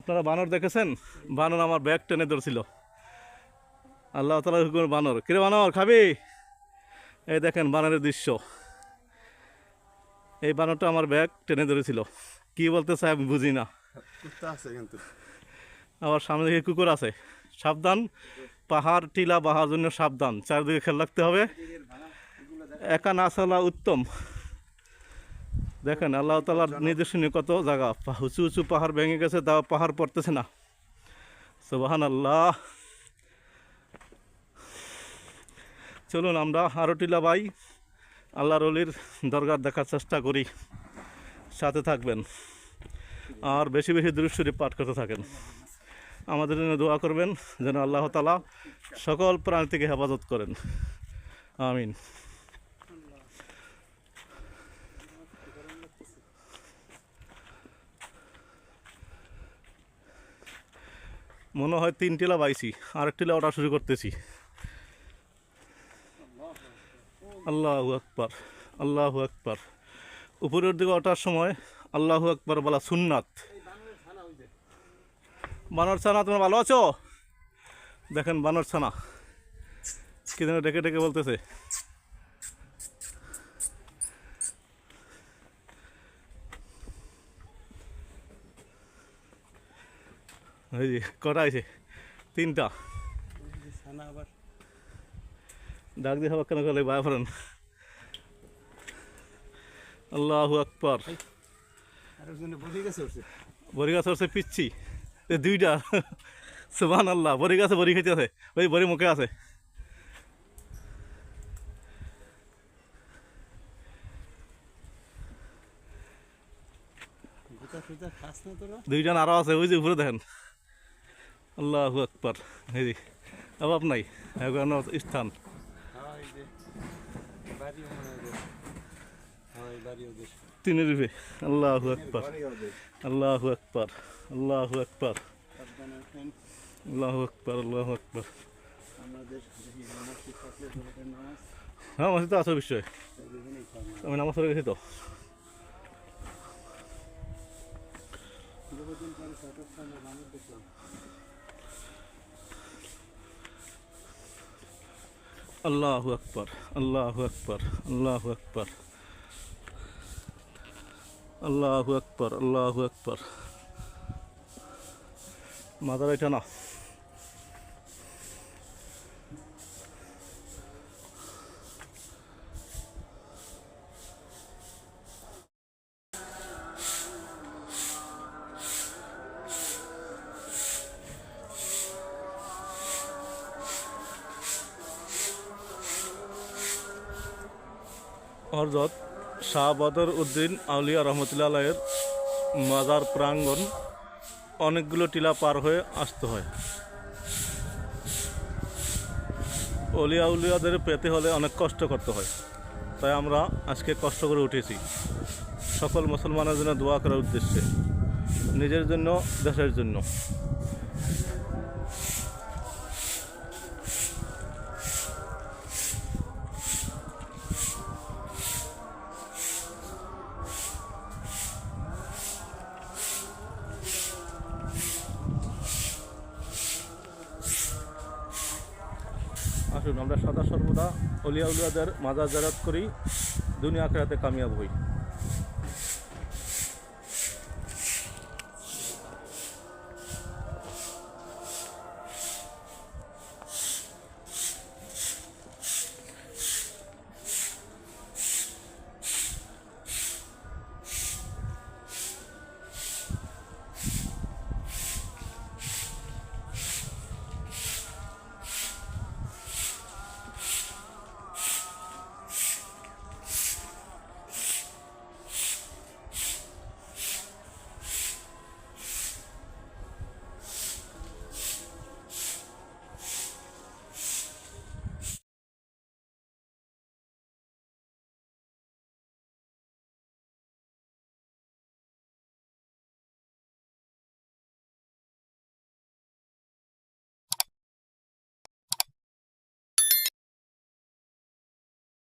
আপনারা বানর দেখেছেন? বানর আমার ব্যাগ টেনে ধরছিল। আল্লাহ তালা হুকুমের বানর। কিরে বানর খাবি? এই দেখেন বানরের দৃশ্য। এই বানরটা আমার ব্যাগ টেনে ধরেছিল। কি বলতে চাই আমি বুঝি না। কুত্তা আছে কিন্তু। আবার সামনে দিকে কুকুর আছে। সাবধান পাহাড় টিলা বাহার জন্য সাবধান। চারিদিকে খেয়াল রাখতে হবে। একা না চলা উত্তম। দেখেন আল্লাহ তালার নির্দেশনীয় কত জায়গা? উঁচু উঁচু পাহাড় ভেঙে গেছে তাও পাহাড় পড়তেছে না। সুবাহান আল্লাহ চলুন আমরা আরও টিলা বাই। আল্লাহর অলির দরগার দেখার চেষ্টা করি। সাথে থাকবেন। আর বেশি বেশি দৃশ্যটি পাঠ করতে থাকেন। আমাদের জন্য দোয়া করবেন যেন আল্লাহ তালা সকল প্রাণী থেকে হেফাজত করেন। আমিন। মনে হয় তিন টিলা বাইছি, আরেক টিলা ওটা শুরু করতেছি। আল্লাহ আকবার আল্লাহ আকবার। উপরের দিকে ওঠার সময় আল্লাহ আকবার বলা সুন্নাত। বানর ছানা, তোমরা ভালো আছো? দেখেন বানর ছানা, কি যেন ডেকে ডেকে বলতেছে। এই যে কটা আছে তিনটা। ডাক দিয়ে হবা কেন করলে? বায় ফেরেন আল্লাহু আকবর। বড়ি গাছ হচ্ছে পিচ্ছি। দুইটা। সুবান আল্লাহ বড়ি গাছে বড়ি খেতে আছে। ওই বড়ি মুখে আছে। দুইজন আরও আছে ওই যে উপরে দেখেন। আল্লাহু আকবর। যে অভাব নাই এখন স্থান। তিনের রূপে আকবর। আল্লাহু আকবর আল্লাহু আকবর। আল্লাহু আকবর আল্লাহু আকবর। জোহরের নামাজ। হ্যাঁ মাসে তো আছে বিষয় আমি নামাজ পড়ে গেছি তো। পরে মানুষ দেখলাম। আল্লাহু আকবর আল্লাহ আকবর আল্লাহ আকবর আল্লাহ আকবর আল্লাহ আকবর। মাদার এটা না। হরজত শাহ বদর উদ্দিন আউলিয়া রহমতুল্লাহ আলাইয়ের মাজার প্রাঙ্গণ অনেকগুলো টিলা পার হয়ে আসতে হয়। অলিয়া উলিয়াদের পেতে হলে অনেক কষ্ট করতে হয়। তাই আমরা আজকে কষ্ট করে উঠেছি। সকল মুসলমানের জন্য দোয়া করার উদ্দেশ্যে। নিজের জন্য, দেশের জন্য। আসুন আমরা সদা সর্বদা অলিয়া উলিয়াদের মাজা জারাত করি দুনিয়া আখেরাতে কামিয়াব হই।